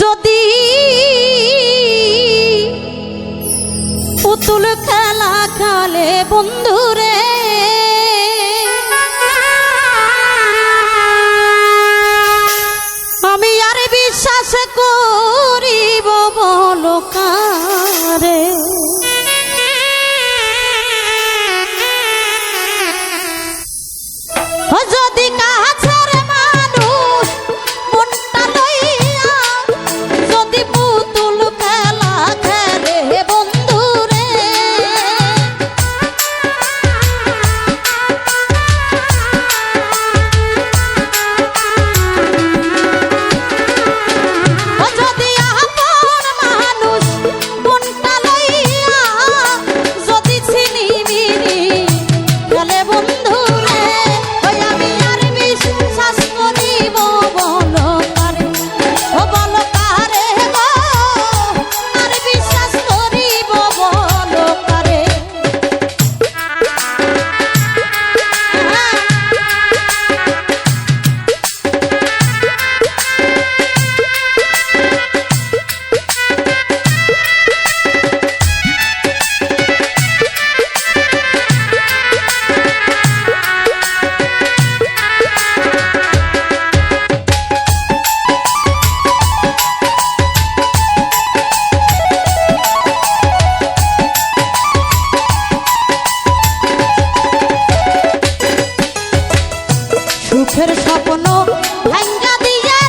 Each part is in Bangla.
যদি পুতুল খেলা খেলে বন্ধুরে আমি আর বিশ্বাস করিব বলো কা চোখের স্বপ্ন ভাঙ্গা দিয়া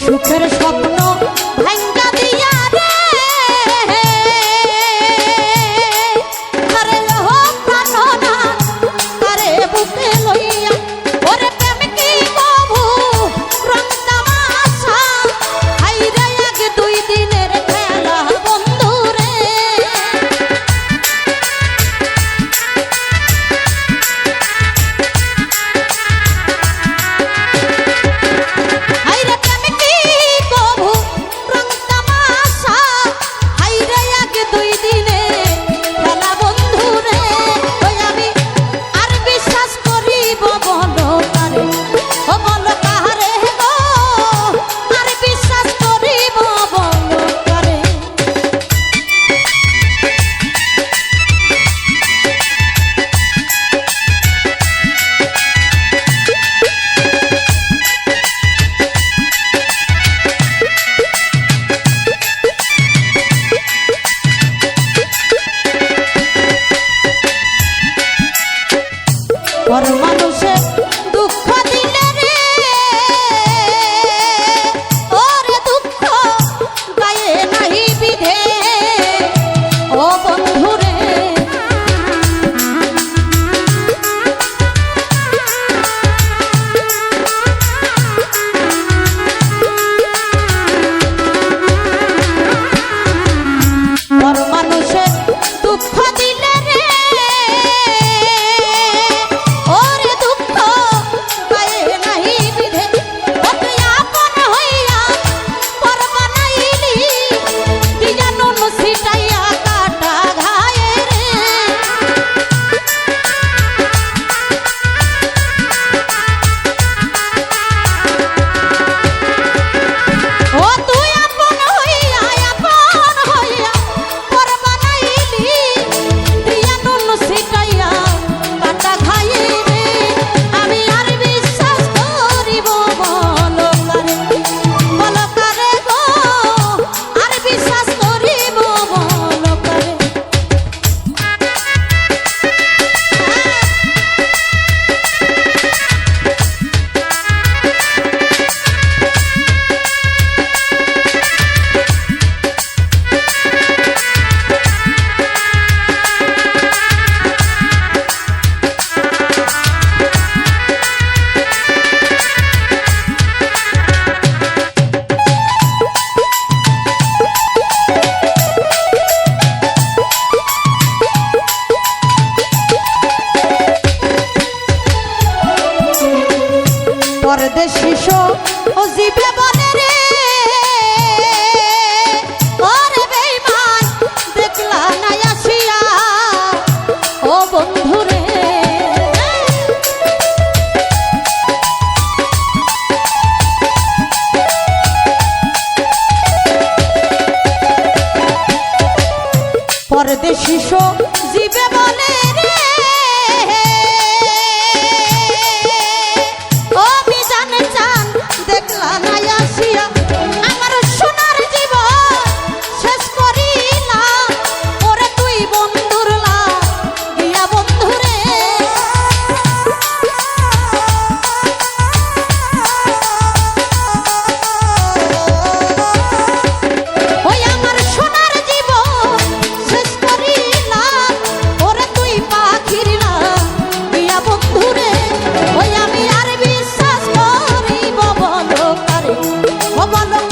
সুখের স্বপ্ন do jeito পরদেশিস জীবে follow